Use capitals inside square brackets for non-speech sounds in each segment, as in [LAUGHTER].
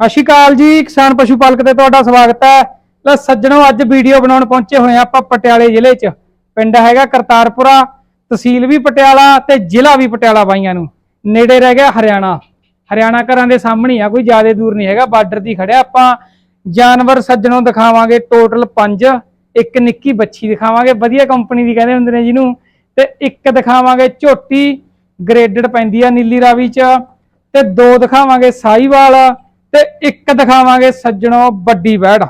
ਸਤਿ ਸ਼੍ਰੀ ਅਕਾਲ ਜੀ, ਕਿਸਾਨ ਪਸ਼ੂ ਪਾਲਕ ਤੇ ਤੁਹਾਡਾ ਸਵਾਗਤ ਹੈ। ਲੈ ਸੱਜਣੋ, ਅੱਜ ਵੀਡੀਓ ਬਣਾਉਣ ਪਹੁੰਚੇ ਹੋਏ ਆ ਆਪਾਂ ਪਟਿਆਲੇ ਜ਼ਿਲ੍ਹੇ 'ਚ। ਪਿੰਡ ਹੈਗਾ ਕਰਤਾਰਪੁਰਾ, ਤਹਿਸੀਲ ਵੀ ਪਟਿਆਲਾ ਤੇ ਜ਼ਿਲ੍ਹਾ ਵੀ ਪਟਿਆਲਾ ਬਾਈਆਂ ਨੂੰ। ਨੇੜੇ ਰਹਿ ਗਿਆ ਹਰਿਆਣਾ। ਹਰਿਆਣਾ ਘਰਾਂ ਦੇ ਸਾਹਮਣੇ ਆ, ਕੋਈ ਜ਼ਿਆਦਾ ਦੂਰ ਨਹੀਂ ਹੈਗਾ, ਬਾਰਡਰ ਦੀ ਖੜਿਆ ਆਪਾਂ। ਜਾਨਵਰ ਸੱਜਣੋਂ ਦਿਖਾਵਾਂਗੇ ਟੋਟਲ 5 ਇੱਕ ਨਿੱਕੀ ਬੱਚੀ ਦਿਖਾਵਾਂਗੇ, ਵਧੀਆ ਕੰਪਨੀ ਦੀ ਕਹਿੰਦੇ ਹੁੰਦੇ ਨੇ ਜਿਹਨੂੰ। ਤੇ ਇੱਕ ਦਿਖਾਵਾਂਗੇ ਝੋਟੀ ਗ੍ਰੇਡਡ ਪੈਂਦੀ ਆ ਨੀਲੀ ਰਾਵੀ 'ਚ। ਤੇ ਦੋ ਦਿਖਾਵਾਂਗੇ ਸਾਈਵਾਲ ਤੇ ਇੱਕ ਦਿਖਾਵਾਂਗੇ ਸੱਜਣੋ ਵੱਡੀ ਵੈੜ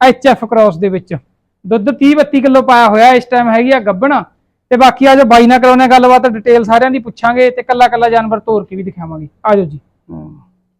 ਐਚ ਐਫ ਕ੍ਰਾਸ ਦੇ ਵਿੱਚ। ਦੁੱਧ 30 32 ਕਿਲੋ ਪਾਇਆ ਹੋਇਆ ਇਸ ਟਾਈਮ ਹੈਗੀ ਆ ਗੱਬਣ। ਤੇ ਬਾਕੀ ਆ ਜੋ ਬਾਈ ਨਾਲ ਕਰਾਉਣੇ ਗੱਲਬਾਤ ਡਿਟੇਲ ਸਾਰਿਆਂ ਦੀ ਪੁੱਛਾਂਗੇ ਤੇ ਕੱਲਾ ਕੱਲਾ ਜਾਨਵਰ ਤੋਰ ਕੇ ਵੀ ਦਿਖਾਵਾਂਗੇ। ਆਜੋ ਜੀ।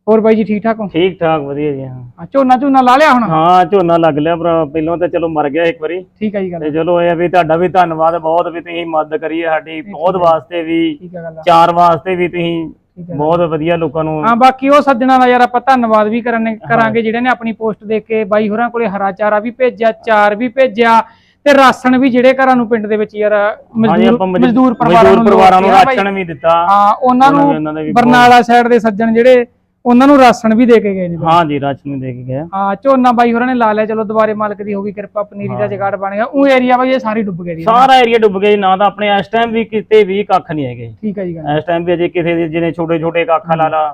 ਹੋਰ ਬਾਈ ਜੀ ਠੀਕ ਠਾਕ ਹੋ? ਠੀਕ ਠਾਕ ਵਧੀਆ ਜੀ ਹਾਂ। ਆ ਝੋਨਾ ਝੋਨਾ ਲਾ ਲਿਆ ਹੁਣ? ਹਾਂ ਝੋਨਾ ਲੱਗ ਲਿਆ ਪਰ ਪਹਿਲਾਂ ਤਾਂ ਚਲੋ ਮਰ ਗਿਆ ਇੱਕ ਵਾਰੀ। ਠੀਕ ਹੈ ਜੀ ਗੱਲ। ਤੇ ਚਲੋ ਇਹ ਆ ਵੀ ਤੁਹਾਡਾ ਵੀ ਧੰਨਵਾਦ ਬਹੁਤ ਵੀ ਤੁਸੀਂ ਮਦਦ ਕਰੀ ਹੈ ਸਾਡੀ। ਬਹੁਤ ਵਾਸਤੇ ਵੀ ਆ। ਚਾਰ ਵਾਸਤੇ ਵੀ ਤੁਸੀਂ ਠੀਕ ਹੈ। ਬਹੁਤ ਵਧੀਆ ਲੋਕਾਂ ਨੂੰ ਹਾਂ ਬਾਕੀ ਉਹ ਸੱਜਣਾ ਦਾ ਯਾਰ ਆਪਾਂ ਧੰਨਵਾਦ ਵੀ ਕਰਨੇ ਕਰਾਂਗੇ ਜਿਹੜੇ ਨੇ ਆਪਣੀ ਪੋਸਟ ਦੇਖ ਕੇ ਬਾਈ ਹੋਰਾਂ ਕੋਲੇ ਹਰਾ ਚਾਰਾ ਵੀ ਭੇਜਿਆ ਚਾਰ ਵੀ ਭੇਜਿਆ ਤੇ ਰਾਸ਼ਨ ਵੀ ਜਿਹੜੇ ਘਰਾਂ ਨੂੰ ਪਿੰਡ ਦੇ ਵਿੱਚ ਯਾਰ ਮਜ਼ਦੂਰ ਮਜ਼ਦੂਰ ਪਰਿਵਾਰਾਂ ਨੂੰ। ਰਾਸ਼ਨ ਵੀ ਦਿੱਤਾ। ਹਾਂ ਉਹਨਾਂ ਦੇ- ਦੇ ਨੂੰ ਬਰਨਾਲਾ ਸਾਈਡ ਦੇ ਸੱਜਣ ਜਿਹੜੇ ਉਹਨਾਂ ਨੂੰ ਰਾਸ਼ਨ ਵੀ ਦੇ ਕੇ ਗਏ ਨੇ। ਬਾਈ। ਹਾਂ ਜੀ ਰਾਸ਼ਨ ਵੀ ਦੇ ਕੇ ਗਿਆ ਹਾਂ ਝੋਨਾ ਬਾਈ ਹੋਰਾਂ ਨੇ ਲਾ ਲਿਆ ਚਲੋ ਦੁਬਾਰੇ ਮਾਲਕ ਦੀ ਹੋ ਗਈ ਕਿਰਪਾ ਪਨੀਰੀ ਦਾ ਜਗਾੜ ਬਣ ਗਿਆ। ਉਹ ਏਰੀਆ ਬਾਈ ਇਹ ਸਾਰੀ ਡੁੱਬ ਗਈ ਸਾਰਾ ਏਰੀਆ ਡੁੱਬ ਗਿਆ ਜੀ ਨਾ ਤਾਂ ਆਪਣੇ ਇਸ ਟਾਈਮ ਵੀ ਕਿਤੇ ਵੀ ਕੱਖ ਨਹੀਂ ਹੈਗੇ। ਠੀਕ ਹੈ ਜੀ ਇਸ ਟਾਈਮ ਵੀ ਅਜੇ ਕਿਸੇ ਦੇ ਜਿਹਨੇ ਛੋਟੇ ਛੋਟੇ ਕੱਖ ਲਾ ਲਾ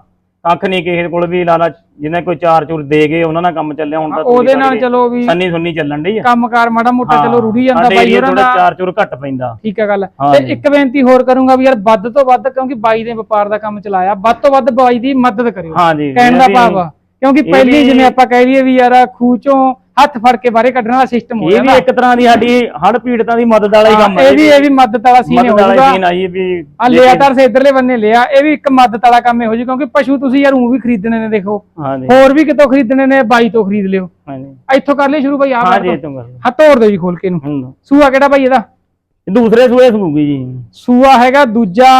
ਕੱਖ ਨਹੀਂ ਕਿਸੇ ਕੋਲ ਵੀ ਲਾ ਲਾ ਜਿਹਨੇ ਕੋਈ ਚਾਰ ਚੂਰ ਦੇ ਗਏ ਉਹਨਾਂ ਨਾਲ ਕੰਮ ਚੱਲਿਆ ਹੁਣ ਤਾਂ ਉਹਦੇ ਨਾਲ ਚਲੋ ਵੀ ਸੰਨੀ ਸੁੰਨੀ ਚੱਲਣ ਡਈ ਆ। ਕੰਮਕਾਰ ਮਾੜਾ ਮੋਟਾ ਚਲੋ ਰੁੜੀ ਜਾਂਦਾ ਬਾਈ ਹੋਰਾਂ ਦਾ। ਚਾਰ ਚੂਰ ਘੱਟ ਪੈਂਦਾ। ਠੀਕ ਹੈ ਗੱਲ। ਤੇ। ਇੱਕ ਬੇਨਤੀ ਹੋਰ ਕਰੂੰਗਾ ਵੀ ਯਾਰ ਵੱਧ ਤੋਂ ਵੱਧ ਕਿਉਂਕਿ ਬਾਈ ਨੇ ਵਪਾਰ ਦਾ ਕੰਮ ਚਲਾਇਆ ਵੱਧ ਤੋਂ ਵੱਧ ਬਾਈ ਦੀ ਮਦਦ ਕਰਿਓ। ਹਾਂ ਜੀ ਕਹਿਣ ਦਾ ਭਾਵ ਆ। ਕਿਉਂਕਿ ਪਹਿਲੀ ਜਿਵੇਂ ਆਪਾਂ ਕਹਿ ਲਈਏ ਵੀ ਯਾਰ ਖੂਹ ਚੋਂ ਹੱਥ ਫੜ ਕੇ ਬਾਹਰੇ ਕੱਢਣ ਵਾਲਾ ਸਿਸਟਮ ਹੋ ਇਹ ਵੀ ਇੱਕ ਤਰ੍ਹਾਂ ਦੀ ਸਾਡੀ ਹੜ ਪੀੜਤਾਂ ਦੀ ਮਦਦ ਵਾਲਾ ਹੀ ਕੰਮ ਇਹ ਵੀ ਇਹ ਵੀ ਮਦਦ ਵਾਲਾ ਸੀਨ ਮਦਦ ਵਾਲਾ ਹੋਊਗਾ। ਸੀਨ ਆਈ ਵੀ ਆ ਲਿਆ ਤਾਂ ਸੇ ਇਧਰਲੇ ਬੰਨੇ ਲਿਆ ਇਹ ਵੀ ਇੱਕ ਮਦਦ ਵਾਲਾ ਕੰਮ ਹੋ ਜੀ ਕਿਉਂਕਿ ਪਸ਼ੂ ਤੁਸੀਂ ਯਾਰ ਉਹ ਵੀ ਖਰੀਦਣੇ ਨੇ ਦੇਖੋ। ਹਾਂ ਹੋਰ ਵੀ ਕਿਤੋਂ ਖਰੀਦਣੇ ਨੇ ਬਾਈ ਤੋਂ ਖਰੀਦ ਲਿਓ। ਹਾਂ ਜੀ ਇੱਥੋਂ ਕਰ ਲਈ ਸ਼ੁਰੂ ਬਾਈ ਆਪ ਹਾਂ ਜੀ ਤੂੰ ਕਰ ਹੱਥ ਤੋੜ ਦਿਓ ਜੀ ਖੋਲ ਕੇ ਇਹਨੂੰ। ਹੂੰ। ਸੂਆ ਕਿਹੜਾ ਬਾਈ ਇਹਦਾ? ਦੂਸਰੇ ਸੂਏ ਸੂਗੀ ਜੀ। ਸੂਆ ਹੈਗਾ ਦੂਜਾ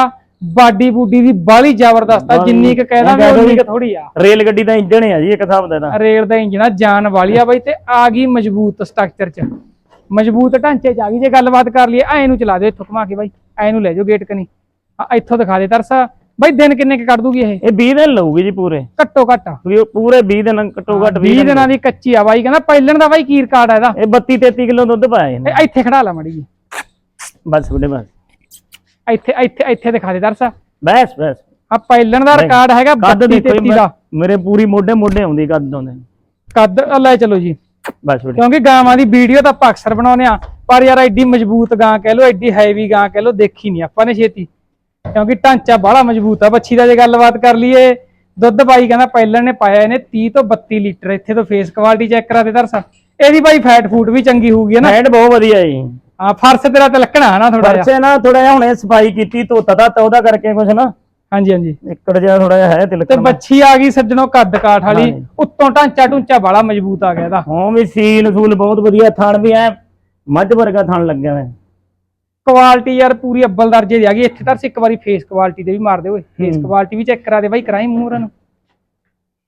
ਬਾਡੀ ਬੂਡੀ ਦੀ ਬਾਲੀ ਜ਼ਬਰਦਸਤ ਆ ਜਿੰਨੀ ਕੁ ਕਹਿਦਾ ਮੈਂ ਉਨੀ ਕੁ ਥੋੜੀ ਆ। ਰੇਲ ਗੱਡੀ ਦਾ ਇੰਜਣ ਆ ਜੀ ਇੱਕ ਹਿਸਾਬ ਦਾ ਤਾਂ। ਰੇਲ ਦਾ ਇੰਜਨ ਆ ਜਾਨ ਵਾਲੀ ਆ ਬਾਈ ਤੇ ਆ ਗਈ ਮਜ਼ਬੂਤ ਸਟਰਕਚਰ ਚ। ਮਜ਼ਬੂਤ ਢਾਂਚੇ ਚ ਆ ਗਈ ਜੇ ਗੱਲਬਾਤ ਕਰ ਲਈਏ ਐ ਨੂੰ ਚਲਾ ਦਿਓ ਇੱਥੋਂ ਘੁਮਾ ਕੇ ਬਾਈ ਐ ਨੂੰ ਲੈ ਜਾਓ ਗੇਟ ਕਨੀ। ਆ ਇੱਥੋਂ ਦਿਖਾ ਦੇ ਤਰਸਾ। ਬਾਈ ਦਿਨ ਕਿੰਨੇ ਕੁ ਕੱਢ ਦੂਗੀ ਇਹ? ਇਹ 20 ਦਿਨ ਲਊਗੀ ਜੀ ਪੂਰੇ। ਘੱਟੋ ਘੱਟ। ਵੀ ਪੂਰੇ 20 ਦਿਨ ਘੱਟੋ ਘੱਟ 20 20 ਦਿਨਾਂ। ਦੀ ਕੱਚੀ ਆ ਬਾਈ ਕਹਿੰਦਾ ਪਹਿਲਣ ਦਾ ਬਾਈ ਕੀ ਰਿਕਾਰਡ ਆ ਇਹਦਾ। ਇਹ 32 33 ਕਿਲੋ ਦੁੱਧ ਪਾਇਆ ਇਹਨੇ। ਇਹ ਇੱਥੇ ਖੜਾ ਲਾ ਮੜੀ ਜੀ। ਬਸ ਬੁੱਢੇ ਬਸ। ਇੱਥੇ ਇੱਥੇ ਇੱਥੇ ਦਿਖਾ ਦੇ ਤਰਸਾ ਬਸ ਬਸ। ਆ ਪਹਿਲਣ ਦਾ ਰਿਕਾਰਡ ਹੈਗਾ ਕੱਦ 32 ਦੇਖੋ ਜੀ 33 ਦਾ। ਮੇਰੇ ਪੂਰੀ ਮੋਢੇ ਮੋਢੇ ਆਉਂਦੀ ਕੱਦ ਆਉਂਦੇ ਕੱਦ ਲੈ ਚਲੋ ਜੀ। ਬਸ ਕਿਉਂਕਿ ਗਾਵਾਂ ਦੀ ਵੀਡੀਓ ਤਾਂ ਆਪਾਂ ਅਕਸਰ ਬਣਾਉਂਦੇ ਆ ਪਰ ਯਾਰ ਐਡੀ ਮਜ਼ਬੂਤ ਗਾਂ ਕਹਿ ਲੋ ਐਡੀ ਹੈਵੀ ਗਾਂ ਕਹਿ ਲੋ ਦੇਖੀ ਨਹੀਂ ਆਪਾਂ ਨੇ ਛੇਤੀ। ਕਿਉਂਕਿ ਢਾਂਚਾ ਬੜਾ ਮਜ਼ਬੂਤ ਆ। ਬੱਚੀ ਦਾ ਜੇ ਗੱਲਬਾਤ ਕਰ ਲਈਏ ਦੁੱਧ ਬਾਈ ਕਹਿੰਦਾ ਪਹਿਲਾਂ ਨੇ ਪਾਇਆ ਇਹਨੇ 30 ਤੋਂ 32 ਲੀਟਰ। ਇੱਥੇ ਤੋਂ ਫੇਸ ਕੁਆਲਿਟੀ ਚੈੱਕ ਕਰਾ ਦੇ ਦਰਸਾ। ਇਹਦੀ ਬਾਈ ਫੈਟ ਫੂਡ ਵੀ ਚੰਗੀ ਹੋਊਗੀ ਨਾ? ਹੈਂਡ ਬਹੁਤ ਵਧੀਆ ਜੀ। ਹਾਂ ਫਰਸ ਤੇਰਾ ਤੇ ਲੱਕਣਾ ਹੈ ਨਾ ਥੋੜਾ ਜਿਹਾ। ਪਰਸੇ ਨਾ ਥੋੜਾ ਜਿਹਾ ਹੁਣੇ ਸਫ਼ਾਈ ਕੀਤੀ ਧੋਤਾ ਦਾ ਤਾਂ ਉਹਦਾ ਕਰਕੇ ਕੁਛ ਨਾ। ਹਾਂਜੀ ਹਾਂਜੀ। ਇੱਕੜ ਜਿਹਾ ਥੋੜਾ ਜਿਹਾ ਹੈ ਤੇ ਤਿਲਕਣ ਬੱਚੀ ਆ ਗਈ ਸੱਜਣੋ ਕੱਦ ਕਾਠ ਵਾਲੀ ਹਾਂਜੀ। ਉੱਤੋਂ ਢਾਂਚਾ ਢੁੰਚਾ ਬੜਾ ਮਜ਼ਬੂਤ ਆ ਗਿਆ ਇਹਦਾ। ਹਾਂ ਵੀ ਸੀਲ ਸੂਲ ਬਹੁਤ ਵਧੀਆ ਥਣ ਵੀ ਐ ਮੱਝ ਵਰਗਾ ਥਣ ਲੱਗਿਆ ਹੋਇਆ। ਕੁਆਲਿਟੀ ਯਾਰ ਪੂਰੀ ਅੱਬਲ ਦਰਜੇ ਦੀ ਆ ਗਈ। ਇੱਥੇ ਤਰਸ ਇੱਕ ਵਾਰੀ ਫੇਸ ਕੁਆਲਿਟੀ ਦੇ ਵੀ ਮਾਰ ਦੇ ਓਏ। ਫੇਸ ਹੂੰ। ਕੁਆਲਿਟੀ ਵੀ ਚੈੱਕ ਕਰਾ ਦੇ ਬਾਈ ਕਰਾਈ ਮੂਹਰਾਂ ਨੂੰ।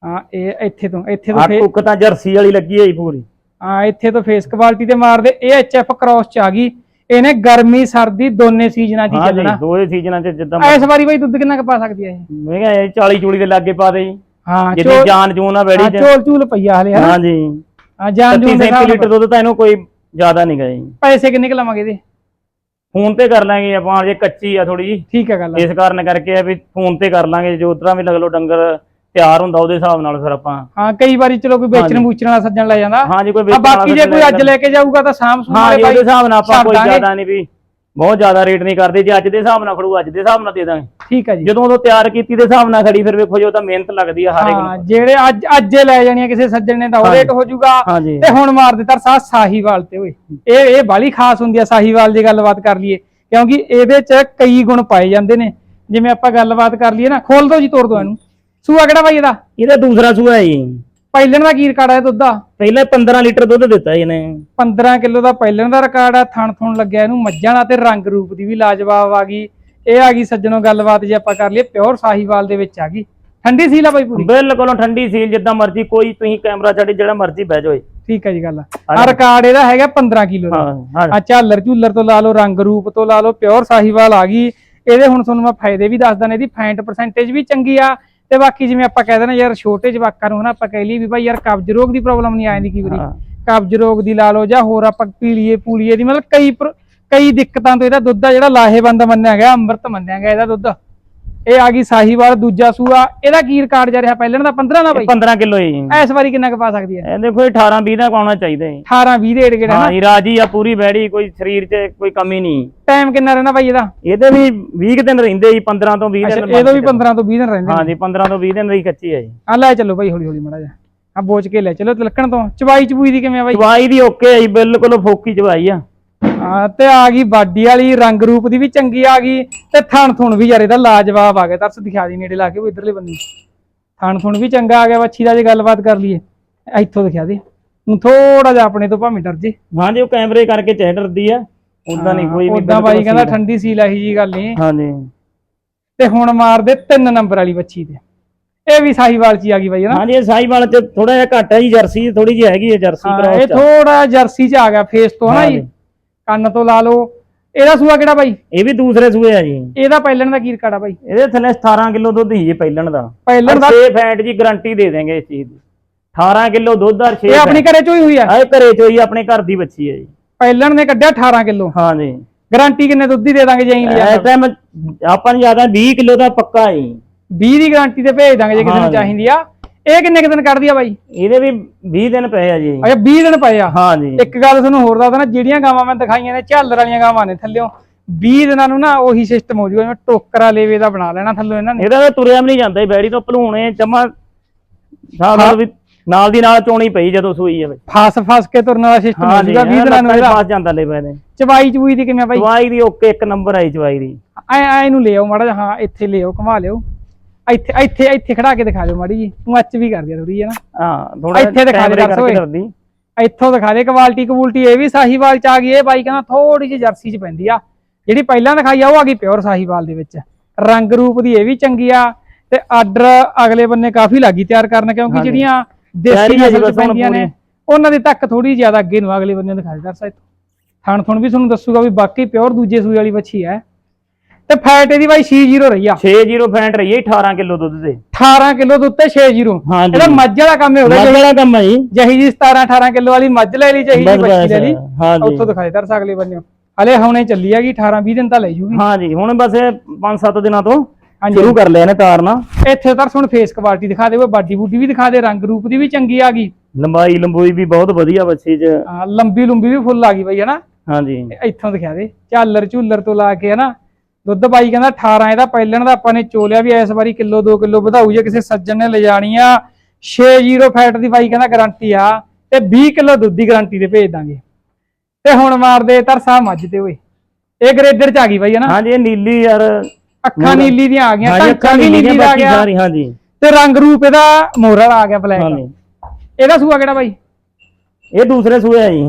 ਹਾਂ ਇਹ ਇੱਥੇ ਤੋਂ ਇੱਥੇ ਤੋਂ ਆ ਟੁੱਕ ਤਾਂ ਜਰਸੀ ਵਾਲੀ ਲੱਗੀ ਹੋਈ ਪੂਰੀ। ਹਾਂ ਇੱਥੇ ਤੋਂ ਫੇਸ ਕੁਆਲਿਟੀ ਤੇ ਮਾਰ ਦੇ ਇਹ ਐਚਐਫ ਕ੍ਰਾਸ ਚ ਆ ਗਈ। ਇਹਨੇ ਗਰਮੀ ਸਰਦੀ ਦੋਨੇ ਸੀਜ਼ਨਾਂ 'ਚ ਹੀ ਹਾਂ ਜੀ ਚੱਲਣਾ। ਦੋਏ ਸੀਜ਼ਨਾਂ ਚ ਜਿੱਦਾਂ ਇਸ ਵਾਰੀ ਬਾਈ ਦੁੱਧ ਕਿੰਨਾ ਕੁ ਪਾ ਸਕਦੀ ਹੈ ਇਹ? ਮੈਂ ਕਿਹਾ ਇਹ 40 ਚੂੜੀ ਦੇ ਲਾਗੇ ਪਾ ਦੇ ਜੀ। ਹਾਂ ਜਿੱਦੀ ਚੋਲ ਜਾਨ ਜੂਨ ਆ ਬੈੜੀ ਹਾਂ, ਚ। ਚੋਲ ਚੂਲ ਪਈਆ ਹਲੇ ਹਾਂ ਜੀ। ਹਾਂ ਜਾਨ 30 ਜੂਨ ਦੇ ਹਿਸਾਬ ਲੀਟਰ ਨਾਲ ਦੁੱਧ ਤਾਂ ਇਹਨੂੰ ਕੋਈ ਜ਼ਿਆਦਾ ਨਹੀਂ ਗਏ ਪੈਸੇ ਕਿੰਨੇ ਕੁ ਲਵਾਂਗੇ ਇਹਦੇ? ਫੋਨ ਤੇ ਕਰ ਲਾਂਗੇ ਆਪਾਂ ਜੇ ਕੱਚੀ ਆ ਥੋੜੀ ਜੀ। ਠੀਕ ਹੈ ਗੱਲ ਇਸ ਕਾਰਨ ਕਰਕੇ ਆ ਵੀ ਫੋਨ ਤੇ ਕਰ ਲਾਂਗੇ ਜੋ ਉਤਰਾ ਵੀ ਲਗ ਲੋ ਡੰਗਰ ਤਿਆਰ ਹੁੰਦਾ ਉਹਦੇ ਹਿਸਾਬ ਨਾਲ ਫਿਰ ਆਪਾਂ। ਹਾਂ ਕਈ ਵਾਰੀ ਚਲੋ ਕੋਈ ਵੇਚਣ ਹਾਂਜੀ। ਮੂਚਣ ਵਾਲਾ ਸੱਜਣ ਲੈ ਜਾਂਦਾ। ਹਾਂ ਜੀ ਕੋਈ ਆ ਵੇਚਣ ਬਾਕੀ ਵਾਲਾ ਜੇ ਕੋਈ ਅੱਜ ਲੈ ਕੇ ਜਾਊਗਾ ਤਾਂ ਸ਼ਾਮ ਹਾਂ ਸੁਣਾਲੇ ਜੀ ਉਹਦੇ ਹਿਸਾਬ ਨਾਲ ਆਪਾਂ ਕੋਈ। ਜ਼ਿਆਦਾ ਨਹੀਂ ਵੀ ਬਹੁਤ ਜ਼ਿਆਦਾ ਰੇਟ ਨਹੀਂ ਕਰਦੇ। ਜੇ ਅੱਜ ਦੇ ਹਿਸਾਬ ਨਾਲ ਖੜੂ ਅੱਜ ਦੇ ਹਿਸਾਬ ਨਾਲ ਦੇ ਦਾਂਗੇ। ਠੀਕ ਹੈ ਜੀ। ਜਦੋਂ ਉਹ ਤਿਆਰ ਕੀਤੀ ਦੇ ਹਿਸਾਬ ਨਾਲ ਖੜੀ ਫਿਰ ਵੇਖੋ ਜੋ ਤਾਂ ਮਿਹਨਤ ਲੱਗਦੀ ਆ ਹਰ ਇੱਕ ਹਾਂ ਨੂੰ ਜਿਹੜੇ ਅੱਜ ਅੱਜ ਇਹ ਲੈ ਜਾਣੀਆਂ ਕਿਸੇ ਸੱਜਣ ਨੇ ਤਾਂ ਉਹ ਹਾਂਜੀ। ਰੇਟ ਹੋ ਜਾਊਗਾ। ਹਾਂ ਤੇ ਹੁਣ ਮਾਰ ਦਿੱਤਾ ਸਾ ਸਾਹੀਵਾਲ ਤੇ ਓਏ। ਇਹ ਇਹ ਬਾਲੀ ਖਾਸ ਹੁੰਦੀ ਆ ਸਾਹੀਵਾਲ ਦੀ ਗੱਲਬਾਤ ਕਰ ਲਈਏ। ਕਿਉਂਕਿ ਇਹਦੇ ਚ ਕਈ ਗੁਣ ਪਾਏ ਜਾਂਦੇ ਨੇ। ਜਿਵੇਂ ਆਪਾਂ ਗੱਲਬਾਤ ਕਰ ਲਈਏ ਨਾ ਖੋਲ ਦੋ ਜੀ ਤੋੜ ਦੋ ਇਹਨੂੰ। ਸੂਆ ਕਿਹੜਾ ਬਾਈ ਇਹਦਾ? ਇਹਦਾ ਦੂਸਰਾ ਸੂਆ ਹੈ ਜੀ। ਪਹਿਲਣ ਦਾ ਕੀ ਰਿਕਾਰਡ ਹੈ ਦੁੱਧ ਦਾ? ਪਹਿਲੇ 15 ਲੀਟਰ ਦੁੱਧ ਦਿੱਤਾ ਇਹਨੇ। 15 ਕਿਲੋ ਦਾ ਪਹਿਲਣ ਦਾ ਰਿਕਾਰਡ ਆ ਥਣ ਥੁਣ ਲੱਗਿਆ ਇਹਨੂੰ ਮੱਝਾਂ ਦਾ ਤੇ ਰੰਗ ਰੂਪ ਦੀ ਵੀ ਲਾਜਵਾਬ ਆ ਗਈ। ਇਹ ਆ ਗਈ ਸੱਜਣੋ ਗੱਲਬਾਤ ਜੇ ਆਪਾਂ ਕਰ ਲਈਏ ਪਿਓਰ ਸਾਹੀਵਾਲ ਦੇ ਵਿੱਚ ਆ ਗਈ। ਠੰਡੀ ਸੀਲ ਆ ਬਾਈ ਪੂਰੀ? ਬਿਲਕੁਲ ਠੰਡੀ ਸੀਲ ਜਿੱਦਾਂ ਮਰਜ਼ੀ ਕੋਈ ਤੁਸੀਂ ਕੈਮਰਾ ਛੱਡ ਜਿਹੜਾ ਮਰਜ਼ੀ ਬਹਿ ਜਾਓ ਠੀਕ ਹੈ ਜੀ ਗੱਲ ਆ। ਰਿਕਾਰਡ ਇਹਦਾ ਹੈਗਾ 15 ਕਿਲੋ ਦਾ। ਆ ਝਾਲਰ ਝੂਲਰ ਤੋਂ ਲਾ ਲਓ ਰੰਗ ਰੂਪ ਤੋਂ ਲਾ ਲਓ ਪਿਓਰ ਸਾਹੀਵਾਲ ਆ ਗਈ। ਇਹਦੇ ਹੁਣ ਤੁਹਾਨੂੰ ਮੈਂ ਫਾਇਦੇ ਵੀ ਦੱਸ ਦਨੇ ਇਹਦੀ ਫੈਂਟ ਪਰਸੈਂਟੇਜ ਵੀ ਚੰਗੀ ਆ। ਤੇ ਬਾਕੀ ਜਿਵੇਂ ਆਪਾਂ ਕਹਿ ਦਿੰਦੇ ਯਾਰ ਛੋਟੇ ਜਵਾਕਾਂ ਨੂੰ ਹਨਾ ਆਪਾਂ ਕਹਿ ਲਈ ਵੀ ਭਾਈ ਯਾਰ ਕਬਜ਼ ਰੋਗ ਦੀ ਪ੍ਰੋਬਲਮ ਨਹੀਂ ਆ ਜਾਂਦੀ ਕਈ ਵਾਰੀ। ਕਬਜ਼ ਰੋਗ ਦੀ ਲਾ ਲਓ ਜਾਂ ਹੋਰ ਆਪਾਂ ਪੀਲੀਏ ਪੂਲੀਏ ਦੀ ਮਤਲਬ ਕਈ ਕਈ ਦਿੱਕਤਾਂ ਤੋਂ ਇਹਦਾ ਦੁੱਧ ਆ ਜਿਹੜਾ ਲਾਹੇਵੰਦ ਮੰਨਿਆ ਗਿਆ ਅੰਮ੍ਰਿਤ ਮੰਨਿਆ ਗਿਆ ਇਹਦਾ ਦੁੱਧ ਇਹ ਆ ਗਈ ਸਾਹੀਵਾਲ ਦੂਜਾ ਸੂਆ। ਇਹਦਾ ਕੀ ਰਿਕਾਰਡ ਜਾ ਰਿਹਾ? ਪਹਿਲਾਂ ਦਾ 15 ਦਾ ਬਾਈ? 15 ਕਿਲੋ ਜੀ। ਇਸ ਵਾਰੀ ਕਿੰਨਾ ਕੁ ਪਾ ਸਕਦੀ ਹੈ? ਇਹ ਦੇਖੋ ਇਹ 18 20 ਦਾ ਪਾਉਣਾ ਚਾਹੀਦਾ ਜੀ 18 20 ਦੇ ਏੜ ਹਾਂ ਜੀ ਰਾਜੀ ਆ ਪੂਰੀ ਬੈੜੀ ਕੋਈ ਸਰੀਰ 'ਚ ਕੋਈ ਕਮੀ ਨਹੀਂ। ਟਾਈਮ ਕਿੰਨਾ ਰਹਿੰਦਾ ਬਾਈ ਇਹਦਾ? ਇਹਦੇ ਵੀ 20 ਕੁ ਦਿਨ ਰਹਿੰਦੇ ਜੀ 15 ਤੋਂ 20 ਅੱਛਾ ਦਿਨ ਇਹਦੋਂ ਵੀ 15 ਤੋਂ 20 ਦਿਨ ਰਹਿੰਦੇ ਹਾਂ ਜੀ 15 ਤੋਂ 20 ਦਿਨ ਦੀ ਕੱਚੀ ਹੈ ਜੀ। ਆ ਲੈ ਚੱਲੋ ਬਾਈ ਹੌਲੀ ਹੌਲੀ ਮੜਾ ਜਾ ਆ ਬੋਚ ਕੇ ਲੈ ਚਲੋ ਤਿਲਕਣ ਤੋਂ। ਚਵਾਈ ਚਬੂਈ ਦੀ ਕਿਵੇਂ ਆ ਬਾਈ? ਚਵਾਈ ਦੀ ਓਕੇ ਹੈ ਜੀ ਬਿਲਕੁਲ ਫੋਕੀ ਚਵਾਈ ਆ। ਹਾਂ ਤੇ ਆ ਗਈ ਬਾਡੀ ਵਾਲੀ ਰੰਗ ਰੂਪ ਦੀ ਵੀ ਚੰਗੀ ਆ ਗਈ ਤੇ ਥਣ ਥੁਣ ਵੀ ਯਾਰ ਇਹਦਾ ਲਾਜਵਾਬ ਆ ਗਿਆ। ਤਰਸ ਦਿਖਾ ਦੀ ਨੇੜੇ ਲਾ ਕੇ ਉਹ ਇਧਰਲੇ ਬੰਨੇ। ਥਣ ਥੁਣ ਵੀ ਚੰਗਾ ਆ ਗਿਆ ਵੱਛੀ ਦਾ ਜੇ ਗੱਲਬਾਤ ਕਰ ਲਈਏ। ਇੱਥੋਂ ਦਿਖਾ ਦੇ। ਹੁਣ ਥੋੜਾ ਜਿਹਾ ਆਪਣੇ ਤੋਂ ਭਾਵੇਂ ਡਰ ਜੇ। ਹਾਂ ਜੀ ਉਹ ਕੈਮਰੇ ਕਰਕੇ ਚੈਟ ਡਰਦੀ ਆ ਉਦਾਂ ਨਹੀਂ ਕੋਈ ਵੀ ਉਦਾਂ ਬਾਈ ਕਹਿੰਦਾ। ਠੰਡੀ ਸੀ ਲਾਹੀ ਜੀ ਗੱਲ ਨਹੀਂ ਹਾਂ ਜੀ ਤੇ ਹੁਣ ਮਾਰ ਦੇ 3 ਨੰਬਰ ਵਾਲੀ ਵੱਛੀ ਤੇ। ਇਹ ਵੀ ਸਾਹੀਵਾਲ ਚ ਆ ਗਈ ਬਾਈ ਹਨਾ ਹਾਂ ਜੀ ਇਹ ਸਾਈਵਾਲ ਚ ਥੋੜਾ ਜਿਹਾ ਘੱਟ ਹੈ ਜੀ ਜਰਸੀ ਥੋੜੀ ਜਿਹੀ ਹੈਗੀ ਹੈ ਜਰਸੀ ਕਰਾਸ ਇਹ ਥੋੜਾ ਜਰਸੀ ਚ ਆ ਗਿਆ ਫੇਸ ਤੋਂ ਜੀ? ਜੀ। ਕੰਨ ਤੋਂ ਲਾ ਲਓ। ਇਹਦਾ ਸੂਆ ਕਿਹੜਾ ਬਾਈ? ਇਹ ਵੀ ਦੂਸਰੇ ਸੂਏ ਆ ਜੀ। ਇਹਦਾ ਪਹਿਲਣ ਦਾ ਕੀ ਰਿਕਾਰਡ ਆ ਬਾਈ? ਇਹਦੇ ਥੱਲੇ 17 ਕਿਲੋ ਦੁੱਧ ਹੀ ਜੀ ਪਹਿਲਣ ਦਾ। ਪਹਿਲਣ ਦਾ? 6 ਫੈਟ ਜੀ ਗਾਰੰਟੀ ਦੇ ਦੇਂਗੇ ਇਸ ਚੀਜ਼ ਦੀ। 18 ਕਿਲੋ ਦੁੱਧ ਆ 6 ਇਹ ਆਪਣੀ ਘਰੇ ਚੋਂ ਹੀ ਹੋਈ ਆ? ਆਏ ਘਰੇ ਚੋਂ ਹੀ ਆਪਣੇ ਘਰ ਦੀ ਬੱਚੀ ਹੈ ਜੀ। ਪਹਿਲਣ ਨੇ ਕੱਢਿਆ 18 ਕਿਲੋ। ਹਾਂ ਜੀ ਗਾਰੰਟੀ ਕਿੰਨੇ ਦੁੱਧ ਦੀ ਦੇ ਦਾਂਗੇ ਜੇ ਲਿਆ ਇਸ ਟਾਈਮ ਆਪਾਂ ਨੂੰ ਜ਼ਿਆਦਾ 20 ਕਿਲੋ ਦਾ ਪੱਕਾ ਹੈ ਜੀ। 20 ਦੀ ਗਾਰੰਟੀ ਤੇ ਭੇਜ ਦਾਂਗੇ ਜੇ ਕਿਸੇ ਹਾਂ ਨੂੰ। ਚਾਹੀਦੀ ਆ। ਇਹ ਕਿੰਨੇ ਕੁ ਦਿਨ ਕੱਢਦੀ ਆ ਬਾਈ? ਇਹਦੇ ਵੀ 20 ਦਿਨ ਪਏ ਆ ਜੀ। ਅੱਛਾ 20 ਦਿਨ ਪਏ ਆ? ਹਾਂ ਜੀ। ਇੱਕ ਗੱਲ ਤੁਹਾਨੂੰ ਹੋਰ ਦੱਸਦਾ ਨਾ ਜਿਹੜੀਆਂ ਗਾਵਾਂ ਮੈਂ ਦਿਖਾਈਆਂ ਨੇ ਝਾਲਰ ਵਾਲੀਆਂ ਗਾਵਾਂ ਨੇ ਥੱਲਿਓਂ। 20 ਦਿਨਾਂ ਨੂੰ ਨਾ ਉਹੀ ਸਿਸਟਮ ਹੋ ਜੂਗਾ ਜਿਵੇਂ ਟੋਕਰਾ ਲੇਵੇ ਦਾ ਬਣਾ ਲੈਣਾ ਥੱਲੋਂ ਇਹਨਾਂ ਨੇ। ਇਹਦਾ ਤਾਂ ਤੁਰਿਆ ਵੀ ਨਹੀਂ ਜਾਂਦਾ ਬੈੜੀ ਤੋਂ ਭਲੂਣੇ ਜਮਾ ਨਾਲ ਵੀ ਨਾਲ ਦੀ ਨਾਲ ਚੋਣੀ ਪਈ ਜਦੋਂ ਸੂਈ ਆ ਬਈ ਫਸ ਫਸ ਕੇ ਤੁਰਨ ਵਾਲਾ ਸਿਸਟਮ ਹੋ ਜੂਗਾ 20 ਦਿਨਾਂ ਨੂੰ ਇਹਦਾ। ਪਾਸ ਜਾਂਦਾ ਲੈ ਪੈਨੇ ਚਵਾਈ ਚਬੂਈ ਦੀ ਕਿਵੇਂ ਬਾਈ? ਚਵਾਈ ਦੀ ਓਕੇ ਇੱਕ ਨੰਬਰ ਆਈ ਚਵਾਈ ਦੀ। ਐ ਐ ਇਹਨੂੰ ਲੈ ਆਓ ਮਾੜਾ ਜਿਹਾ ਹਾਂ ਇੱਥੇ ਲੈ ਆਓ ਘੁਮਾ ਲਿਓ। ਇੱਥੇ ਇੱਥੇ ਇੱਥੇ ਖੜਾ ਕੇ ਦਿਖਾ ਦਿਓ ਮਾੜੀ ਜੀ ਤੂੰ ਅੱਚ ਵੀ ਕਰ ਦਿਆ ਥੋੜੀ ਹੈ ਨਾ। ਹਾਂ ਥੋੜਾ ਇੱਥੇ ਦਿਖਾ ਦੇ ਦੱਸ। ਕਰਦੀ। ਇੱਥੋਂ ਦਿਖਾ ਦੇ ਕੁਆਲਿਟੀ ਕੁਆਲਿਟੀ ਇਹ ਵੀ ਸਾਹੀਵਾਲ ਚ ਆ ਗਈ। ਇਹ ਬਾਈ ਕਹਿੰਦਾ ਥੋੜੀ ਜਿਹੀ ਜਰਸੀ ਚ ਪੈਂਦੀ ਆ। ਜਿਹੜੀ ਪਹਿਲਾਂ ਦਿਖਾਈ ਆ ਉਹ ਆ ਗਈ ਪਿਓਰ ਸਾਹੀਵਾਲ ਦੇ ਵਿੱਚ। ਰੰਗ ਰੂਪ ਦੀ ਇਹ ਵੀ ਚੰਗੀ ਆ ਤੇ ਆਰਡਰ ਅਗਲੇ ਬੰਨੇ ਕਾਫੀ ਲੱਗੀ ਤਿਆਰ ਕਰਨ ਕਿਉਂਕਿ। ਜਿਹੜੀਆਂ ਦੇਸੀ ਨਸਲ ਚ ਪੈਂਦੀਆਂ ਨੇ ਉਹਨਾਂ ਦੇ ਤੱਕ ਥੋੜੀ ਜ਼ਿਆਦਾ ਅੱਗੇ ਨੂੰ ਅਗਲੇ ਬੰਨੇ ਦਿਖਾ ਦੇ ਦਰਸਾ ਇੱਥੋਂ। ਥਣ ਥਣ ਵੀ ਤੁਹਾਨੂੰ ਦੱਸੂਗਾ ਵੀ ਬਾਕੀ ਪਿਓਰ ਦੂਜੇ ਸੂਈ ਵਾਲੀ ਵੱਛੀ ਹੈ। ਤੇ ਫੈਟ ਇਹਦੀ ਬਾਈ 60 ਰਹੀ ਆ। 60 ਫੈਂਟ ਰਹੀ ਹੈ 18 ਕਿਲੋ ਦੁੱਧ ਦੇ 18 ਕਿਲੋ ਦੇ ਉੱਤੇ 60 ਹਾਂ ਜੀ ਇਹਦਾ ਮੱਝ ਵਾਲਾ ਕੰਮ ਹੋ ਗਿਆ ਵਾਲਾ ਕੰਮ ਹੈ ਜੀ। ਜਹੀ ਜੀ 17 18 ਕਿਲੋ ਵਾਲੀ ਮੱਝ ਲੈ ਲਈ ਜਹੀ ਜੀ ਬਸ ਬੱਚੀ ਲੈ ਲਈ। ਬਸ ਹਾਂ ਜੀ ਉੱਥੋਂ ਦਿਖਾਏ ਦਰਸ ਅਗਲੇ ਬੰਨੇ ਹਲੇ ਹੁਣੇ ਚੱਲੀ ਹੈਗੀ 18 20 ਦਿਨ ਤਾਂ ਲੈ ਜੂਗੀ। ਹਾਂ ਜੀ ਹੁਣ ਬਸ 5-7 ਦਿਨਾਂ ਤੋਂ ਹਾਂਜੀ। ਸ਼ੁਰੂ ਕਰ ਲਿਆ ਨੇ। ਤਾਰਨਾ ਇੱਥੇ ਤਾਂ ਹੁਣ ਫੇਸ ਕੁਆਲਿਟੀ ਦਿਖਾ ਦੇ ਬਾਡੀ ਬੂਡੀ ਵੀ ਦਿਖਾ ਦੇ ਰੰਗ ਰੂਪ ਦੀ ਵੀ ਚੰਗੀ ਆ ਗਈ। ਲੰਬਾਈ ਲੰਬੋਈ ਵੀ ਬਹੁਤ ਵਧੀਆ ਬੱਚੀ ਚ। ਹਾਂ, ਲੰਬੀ ਲੰਬੀ ਵੀ ਫੁੱਲ ਆ ਗਈ ਬਈ ਹਨਾ? ਹਾਂ ਜੀ ਇੱਥੋਂ ਦਿਖਾ ਦੇ ਝਾਲਰ ਝੂਲਰ ਤੋਂ ਲਾ ਕੇ ਹਨਾ? ਦੁੱਧ ਬਾਈ ਕਹਿੰਦਾ 18 ਇਹਦਾ ਪਹਿਲਣ ਦਾ ਆਪਾਂ ਨੇ ਚੋਲਿਆ ਵੀ ਇਸ ਵਾਰੀ ਕਿਲੋ 2 ਕਿਲੋ ਵਧਾਊ ਜੇ ਕਿਸੇ ਸੱਜਣ ਨੇ ਲਿਜਾਣੀ ਆ। 60 ਫੈਟ ਦੀ ਬਾਈ ਕਹਿੰਦਾ ਗਾਰੰਟੀ ਆ ਤੇ 20 ਕਿਲੋ ਦੁੱਧ ਦੀ ਗਾਰੰਟੀ ਤੇ ਭੇਜ ਦਾਂਗੇ। ਤੇ ਹੁਣ ਮਾਰਦੇ ਤਰਸਾ ਮੱਝ ਤੇ ਓਏ। ਇਹ ਗ੍ਰੇਡਰ ਚ ਆ ਗਈ ਬਾਈ ਹਨਾ ਹਾਂ ਜੀ ਇਹ ਨੀਲੀ ਯਾਰ। ਅੱਖਾਂ ਨੀਲੀ ਦੀਆਂ ਆ ਗਈਆਂ ਟਾਂਕਾ ਵੀ ਨੀਲੀ ਦਾ ਆ ਗਿਆ। ਸਾਰੀ ਹਾਂ ਜੀ ਤੇ ਰੰਗ ਰੂਪ ਇਹਦਾ ਮੋਰਲ ਆ ਗਿਆ ਬਲੈਕ ਇਹਦਾ ਸੂਆ ਕਿਹੜਾ ਬਾਈ? ਇਹ ਦੂਸਰੇ ਸੂਏ ਆ ਜੀ।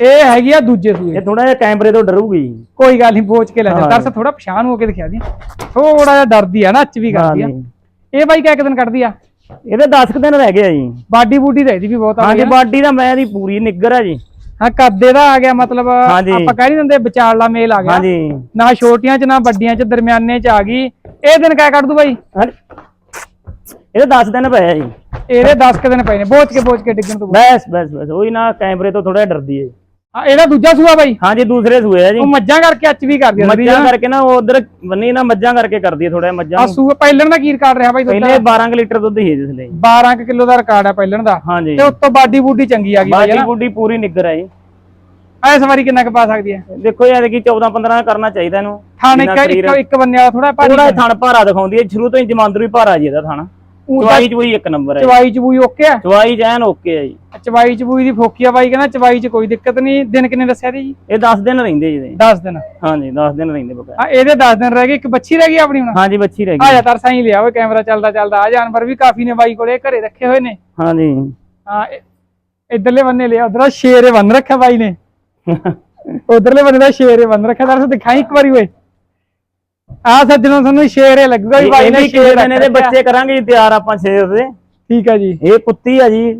ਇਹ ਹੈਗੀ ਆ ਦੂਜੇ ਸੂਏ। ਇਹ ਥੋੜਾ ਜਿਹਾ ਕੈਮਰੇ ਤੋਂ ਡਰੂਗੀ। ਕੋਈ ਗੱਲ ਨਹੀਂ ਬੋਚ ਕੇ ਲੈ ਜਾ। ਹਾਂ। ਤਰਸ ਥੋੜਾ ਪਛਾਣ ਹੋ ਕੇ ਦਿਖਾ ਦੀ। ਥੋੜਾ ਜਿਹਾ ਡਰਦੀ ਆ ਨਾ ਅੱਚ ਵੀ ਕਰਦੀ ਆ। ਇਹ ਬਾਈ ਇੱਕ ਦਿਨ ਕੱਢਦੀ ਆ? ਇਹਦੇ 10 ਕੁ ਦਿਨ ਰਹਿ ਗਏ ਆ ਜੀ। ਬਾਡੀ ਬੂਡੀ ਦਾ ਇਹਦੀ ਵੀ ਬਹੁਤ ਆ ਹਾਂ ਗਈ ਜੀ ਆ। ਬਾਡੀ ਦਾ ਮੈਂ ਦੀ ਪੂਰੀ ਨਿੱਗਰ ਆ ਜੀ। ਹਾਂ ਕੱਦੇ ਦਾ ਆ ਗਿਆ ਮਤਲਬ। ਆਪਾਂ ਕਹਿ ਨਹੀਂ ਦਿੰਦੇ ਵਿਚਾਰਲਾ ਮੇਲ ਆ ਗਿਆ। ਹਾਂ ਜੀ। ਨਾ ਛੋਟੀਆਂ ਚ ਨਾ ਵੱਡੀਆਂ ਚ ਦਰਮਿਆਨੇ ਚ ਆ ਗਈ। ਇਹ ਦਿਨ ਕਿਆ ਕੱਢ ਦੂ ਬਾਈ। ਇਹਦੇ 10 ਦਿਨ ਪਏ ਆ ਜੀ। ਇਹਦੇ 10 ਕ ਦਿਨ ਪਏ ਨੇ ਬੋਚ ਕੇ ਬੋਚ ਕੇ ਡਿੱਗਣ ਤੋਂ। ਬਸ ਬਸ ਬਸ ਉਹੀ ਨਾ ਕੈਮਰੇ ਤੋਂ ਥੋੜਾ ਡਰਦੀ ਹੈ। ਹਾਂ ਇਹਦਾ ਦੂਜਾ ਸੂਆ ਬਾਈ? ਹਾਂ ਜੀ ਦੂਸਰੇ ਸੂਏ ਆ ਜੀ। ਉਹ ਮੱਝਾਂ ਕਰਕੇ ਅੱਚ ਵੀ ਕਰਦੀ ਆ ਮੱਝਾਂ। ਕਰਕੇ ਨਾ ਉਹ ਉਧਰ ਬੰਨੀ ਨਾ ਮੱਝਾਂ ਕਰਕੇ ਕਰਦੀ ਹੈ ਥੋੜਾ ਮੱਝਾਂ ਆ। ਸੂਆ ਪਹਿਲਣ ਦਾ ਕੀ ਰਿਕਾਰਡ ਰਿਹਾ ਬਾਈ ਦੁੱਧ ਪਹਿਲੇ 12 ਕੁ ਲੀਟਰ ਦੁੱਧ ਹੀ ਜਿਸ ਲਈ 12 ਕੁ ਕਿਲੋ ਦਾ ਰਿਕਾਰਡ ਆ ਪਹਿਲਣ ਦਾ। ਹਾਂ ਜੀ। ਤੇ ਉੱਤੋਂ ਬਾਡੀ ਬੂਡੀ ਚੰਗੀ ਆ ਗਈ ਬਾਈ ਬਾਡੀ ਬੁੱਡੀ ਪੂਰੀ ਨਿੱਗਰ ਹੈ ਜੀ। ਆ ਇਸ ਵਾਰੀ ਕਿੰਨਾ ਕੁ ਪਾ ਸਕਦੀ ਹੈ? ਦੇਖੋ ਯਾਰ ਕੀ 14 15 ਕਰਨਾ ਚਾਹੀਦਾ ਇਹਨੂੰ। ਥਾਣ ਇੱਕ ਇੱਕ ਬੰਨੇ ਵਾਲਾ ਥੋੜਾ ਭਾਰੀ ਥੋੜਾ ਥਣ ਭਾਰਾ ਦਿਖਾਉਂਦੀ ਹੈ ਸ਼ੁਰੂ ਤੋਂ ਹੀ ਜਮਾਂਦਰੂ ਹੀ ਭਾਰਾ ਜੀ ਇਹਦਾ ਥਣ। ਚਵਾਈ ਚਵੂਈ ਇੱਕ ਨੰਬਰ ਹੈ ਚਵਾਈ ਚਬੂਈ ਓਕੇ ਆ? ਚਵਾਈ ਜੈਨ ਓਕੇ ਹੈ ਜੀ। ਚਵਾਈ ਚਬੂਈ ਦੀ ਫੋਕੀਆ ਬਾਈ ਕਹਿੰਦਾ ਚਵਾਈ ਚ ਕੋਈ ਦਿੱਕਤ ਨਹੀਂ। ਦਿਨ ਕਿੰਨੇ ਦੱਸਿਆ ਜੀ? ਇਹ 10 ਦਿਨ ਰਹਿੰਦੇ ਜੀ 10 ਦਿਨ। ਹਾਂ ਜੀ 10 ਦਿਨ ਰਹਿੰਦੇ ਬਕਾਇਆ ਆ ਇਹਦੇ 10 ਦਿਨ ਰਹਿ ਗਏ। ਇੱਕ ਬੱਚੀ ਰਹਿ ਗਈ ਆਪਣੀ ਹੁਣ? ਹਾਂ ਜੀ ਬੱਚੀ ਰਹਿ ਆ ਗਈ ਜਾ ਤਰ ਸਾਈ ਲਿਆ ਓਏ ਕੈਮਰਾ ਚੱਲਦਾ ਚੱਲਦਾ। ਆ ਜਾਨਵਰ ਵੀ ਕਾਫੀ ਨੇ ਬਾਈ ਕੋਲੇ ਘਰੇ ਰੱਖੇ ਹੋਏ ਨੇ। ਹਾਂ ਜੀ ਹਾਂ ਇੱਧਰਲੇ ਬੰਨੇ ਲਿਆ ਉਧਰ ਸ਼ੇਰੇ ਬੰਨ ਰੱਖਿਆ ਬਾਈ ਨੇ। [LAUGHS] ਉਧਰਲੇ ਬੰਨੇ ਦਾ ਸ਼ੇਰੇ ਬੰਨ ਰੱਖਿਆ। ਤਰਸ ਦਿਖਾਈ ਇੱਕ ਵਾਰੀ ਓਏ। ਆ ਸੱਜਣੋਂ ਤੁਹਾਨੂੰ ਸ਼ੇਰੇ ਲੱਗੂਗਾ ਵੀ ਬਾਈ ਇਹ ਨੇ ਸ਼ੇਰ ਇਹਦੇ ਰੱਖਿਆ। ਬੱਚੇ ਕਰਾਂਗੇ ਜੀ ਤਿਆਰ ਆਪਾਂ ਸ਼ੇਰ ਦੇ। ਠੀਕ ਆ ਜੀ। ਇਹ ਕੁੱਤੀ ਆ ਜੀ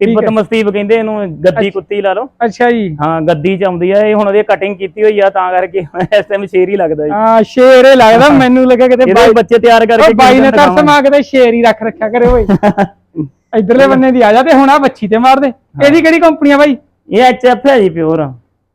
ਤਿੱਬਤ ਮਸਤੀਬ ਕਹਿੰਦੇ ਇਹਨੂੰ ਗੱਦੀ ਕੁੱਤੀ ਲਾ ਲਓ। ਅੱਛਾ ਜੀ। ਹਾਂ ਗੱਦੀ ਚ ਆਉਂਦੀ ਆ ਇਹ ਹੁਣ ਉਹਦੀ ਕਟਿੰਗ ਕੀਤੀ ਹੋਈ ਆ ਤਾਂ ਕਰਕੇ ਇਸ ਟਾਈਮ ਸ਼ੇਰ ਹੀ ਲੱਗਦਾ ਜੀ। ਆ ਸ਼ੇਰ ਇਹ ਲੱਗਦਾ ਮੈਨੂੰ ਲੱਗਾ ਕਿਤੇ ਬਾਈ ਬੱਚੇ ਤਿਆਰ ਕਰਕੇ ਉਹ ਬਾਈ ਨੇ ਤਰਸ ਮਾ ਕਿਤੇ ਸ਼ੇਰ ਹੀ ਰੱਖ ਰੱਖਿਆ ਕਰੇ ਓਏ [LAUGHS] ਇਧਰਲੇ ਬੰਨੇ ਦੀ ਆ ਜਾ ਤੇ ਹੁਣ ਆ ਬੱਚੀ ਤੇ ਮਾਰ ਦੇ। ਇਹਦੀ ਕਿਹੜੀ ਕੰਪਨੀ ਆ ਬਾਈ? ਇਹ ਐਚਐਫ ਹੈ ਜੀ ਪਿਓਰ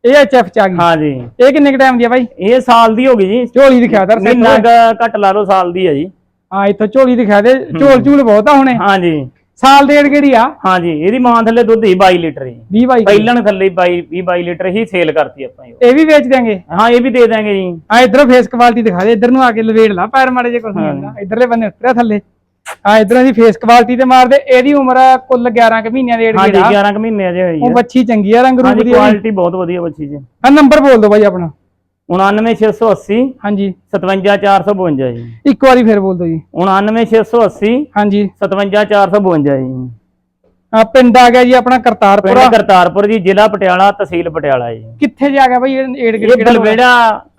ਇਹ ਐਚਐਫ ਚ ਆ ਗਈ। ਹਾਂ ਜੀ ਇਹ ਕਿੰਨੇ ਕ ਟਾਈਮ ਦੀ ਆ ਬਾਈ? ਇਹ ਸਾਲ ਦੀ ਹੋ ਗਈ ਜੀ। ਝੋਲੀ ਦਿਖਾ ਦਰ ਮਹੀਨਾ ਕੁ ਘੱਟ ਲਾ ਲਓ ਸਾਲ ਦੀ ਆ ਜੀ। ਹਾਂ ਇੱਥੋਂ ਝੋਲੀ ਦਿਖਾ ਦੇ। ਝੋਲ ਝੂਲ ਬਹੁਤ ਆ ਹੁਣੇ। ਹਾਂ ਜੀ ਸਾਲ ਡੇਢ ਕਿਹੜੀ ਆ? ਹਾਂ ਜੀ ਇਹਦੀ ਮਾਂ ਥੱਲੇ ਦੁੱਧ ਹੀ 22 ਲੀਟਰ ਜੀ। 20 ਬਾਈ ਪਹਿਲਣ ਥੱਲੇ 22 20 22 ਲੀਟਰ ਹੀ ਸੇਲ ਕਰਤੀ ਆਪਾਂ ਇਹ ਵੀ ਵੇਚ ਦਿਆਂਗੇ? ਹਾਂ ਇਹ ਵੀ ਦੇ ਦਾਂਗੇ ਜੀ। ਆ ਇਧਰੋਂ ਫੇਸ ਕੁਆਲਿਟੀ ਦਿਖਾ ਦੇ। ਇਧਰ ਨੂੰ ਆ ਕੇ ਲਵੇੜ ਲਾ ਪੈਰ ਮਾੜੇ ਜੇ ਕੁਝ ਨਹੀਂ ਹੁੰਦਾ। ਇਧਰਲੇ ਬੰਨੇ ਉਤਰਿਆ ਥੱਲੇ। ਆ ਇਧਰੋਂ ਦੀ ਫੇਸ ਕੁਆਲਿਟੀ ਤੇ ਮਾਰ ਦੇ ਇਹਦੀ ਉਮਰ ਆ ਕੁੱਲ 11 ਕੁ ਮਹੀਨਿਆਂ ਦੇ ਏੜ ਹਾਂ ਜੀ ਗੇੜਾ 11 ਕੁ ਮਹੀਨੇ ਅਜੇ ਹੋਈ ਉਹ ਹੈ ਬੱਚੀ ਚੰਗੀ ਆ ਰੰਗ ਹਾਂ ਰੂਪ ਦੀ ਕੁਆਲਿਟੀ ਬਹੁਤ ਵਧੀਆ ਬੱਚੀ ਜੀ। ਆ ਨੰਬਰ ਬੋਲ ਦਿਓ ਬਾਈ ਆਪਣਾ। 99680 ਹਾਂਜੀ। 57452 ਜੀ। ਇੱਕ ਵਾਰੀ ਫੇਰ ਬੋਲ ਦਿਓ ਜੀ। 99680 ਹਾਂਜੀ। 57452 ਜੀ। ਆ ਪਿੰਡ ਆ ਗਿਆ ਜੀ ਆਪਣਾ ਕਰਤਾਰਪੁਰ। ਪਿੰਡ ਕਰਤਾਰਪੁਰ ਜੀ ਜ਼ਿਲ੍ਹਾ ਪਟਿਆਲਾ ਤਹਿਸੀਲ ਪਟਿਆਲਾ ਜੀ। ਕਿੱਥੇ ਜਾ ਗਿਆ ਬਾਈ ਇਹ ਏੜ ਇਹ ਕਿਹੜਾ ਬਲਵੇੜਾ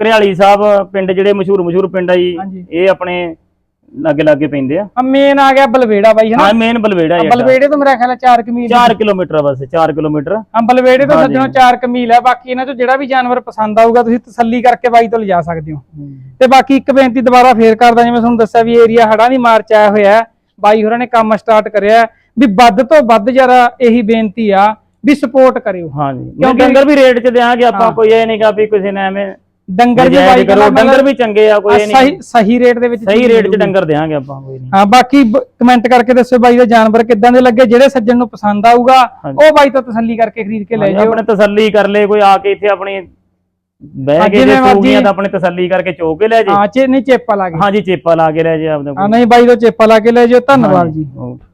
ਘਰਿਆਲੀ ਸਾਹਿਬ ਪਿੰਡ ਜਿਹੜੇ ਮਸ਼ਹੂਰ ਮਸ਼ਹੂਰ ਪਿੰਡ ਆ ਜੀ ਹਾਂਜੀ। ਇਹ ਆਪਣੇ ਲਾਗੇ ਲਾਗੇ ਪੈਂਦੇ ਆ। ਆ ਮੇਨ ਆ ਗਿਆ ਬਲਵੇੜਾ ਬਾਈ ਹਨਾ? ਹਾਂ ਮੇਨ ਬਲਵੇੜਾ ਜੀ ਬਲਵੇੜੇ ਤੋਂ ਮੇਰਾ ਖਿਆਲ ਹੈ 4 ਕਮੀਲ 4 ਕਿਲੋਮੀਟਰ ਆ ਬਸ 4 ਕਿਲੋਮੀਟਰ। ਹਾਂ ਬਲਵੇੜੇ ਤੋਂ ਹਾਂਜੀ। ਸੱਜਣੋਂ 4 ਕਮੀਲ ਹੈ ਬਾਕੀ ਇਹਨਾਂ ਚੋਂ ਜਿਹੜਾ ਵੀ ਜਾਨਵਰ ਪਸੰਦ ਆਊਗਾ ਤੁਸੀਂ ਤਸੱਲੀ ਕਰਕੇ ਬਾਈ ਤੋਂ ਲਿਜਾ ਸਕਦੇ ਹੋ। ਤੇ ਬਾਕੀ ਇੱਕ ਬੇਨਤੀ ਦੁਬਾਰਾ ਫੇਰ ਕਰਦਾ ਜਿਵੇਂ ਤੁਹਾਨੂੰ ਦੱਸਿਆ ਵੀ ਏਰੀਆ ਹੜਾਂ ਦੀ ਮਾਰ ਚ ਆਇਆ ਹੋਇਆ ਹੈ ਬਾਈ ਹੋਰਾਂ ਨੇ ਕੰਮ ਸਟਾਰਟ ਕਰਿਆ ਹੈ, ਵੀ ਵੱਧ ਤੋਂ ਵੱਧ ਜਰਾ ਇਹੀ ਬੇਨਤੀ ਆ ਵੀ ਸਪੋਰਟ ਕਰਿਓ। ਹਾਂਜੀ ਕਿਉਂਕਿ ਕਿਉਂਕਿ- ਡੰਗਰ ਵੀ ਰੇਟ 'ਚ ਦਿਆਂਗੇ ਆਪਾਂ ਹਾਂ। ਕੋਈ ਇਹ ਨਹੀਂਗਾ ਵੀ ਕਿਸੇ ਨੇ ਐਵੇਂ ਡੰਗਰ ਵੀ ਬਾਈ ਕਰੋ ਡੰਗਰ ਵੀ ਚੰਗੇ ਆ ਕੋਈ ਇਹ ਸਹੀ ਨਹੀਂ। ਸਹੀ ਰੇਟ ਦੇ ਵਿੱਚ ਸਹੀ ਰੇਟ 'ਚ। ਡੰਗਰ ਦਿਆਂਗੇ ਆਪਾਂ ਕੋਈ ਨਹੀਂ। ਹਾਂ ਬਾਕੀ ਕਮੈਂਟ ਕਰਕੇ ਦੱਸੋ ਬਾਈ ਦੇ ਜਾਨਵਰ ਕਿੱਦਾਂ ਦੇ ਲੱਗੇ ਜਿਹੜੇ ਸੱਜਣ ਨੂੰ ਪਸੰਦ ਆਊਗਾ। ਉਹ ਬਾਈ ਤੋਂ ਤਸੱਲੀ ਕਰਕੇ ਖਰੀਦ ਕੇ ਲੈ ਜਾਓ ਆਪਣੇ ਤਸੱਲੀ ਕਰ ਲੈ ਕੋਈ ਆ ਕੇ ਇੱਥੇ ਆਪਣੀ ਬਹਿ ਕੇ ਜੇ ਸੂਗੀਆਂ ਤਾਂ ਆਪਣੇ ਤਸੱਲੀ ਕਰਕੇ ਚੋ ਕੇ ਲੈ ਜੇ। ਹਾਂ ਚੇ ਨਹੀਂ ਚੇਪਾ ਲਾ ਕੇ। ਹਾਂਜੀ ਚੇਪਾ ਲਾ ਕੇ ਲੈ ਜੇ ਆਪਦੇ ਹਾਂ ਨਹੀਂ ਬਾਈ ਤੋਂ ਚੇਪਾ ਲਾ ਕੇ ਲੈ ਜਾਓ। ਧੰਨਵਾਦ ਜੀ। ਓਕੇ।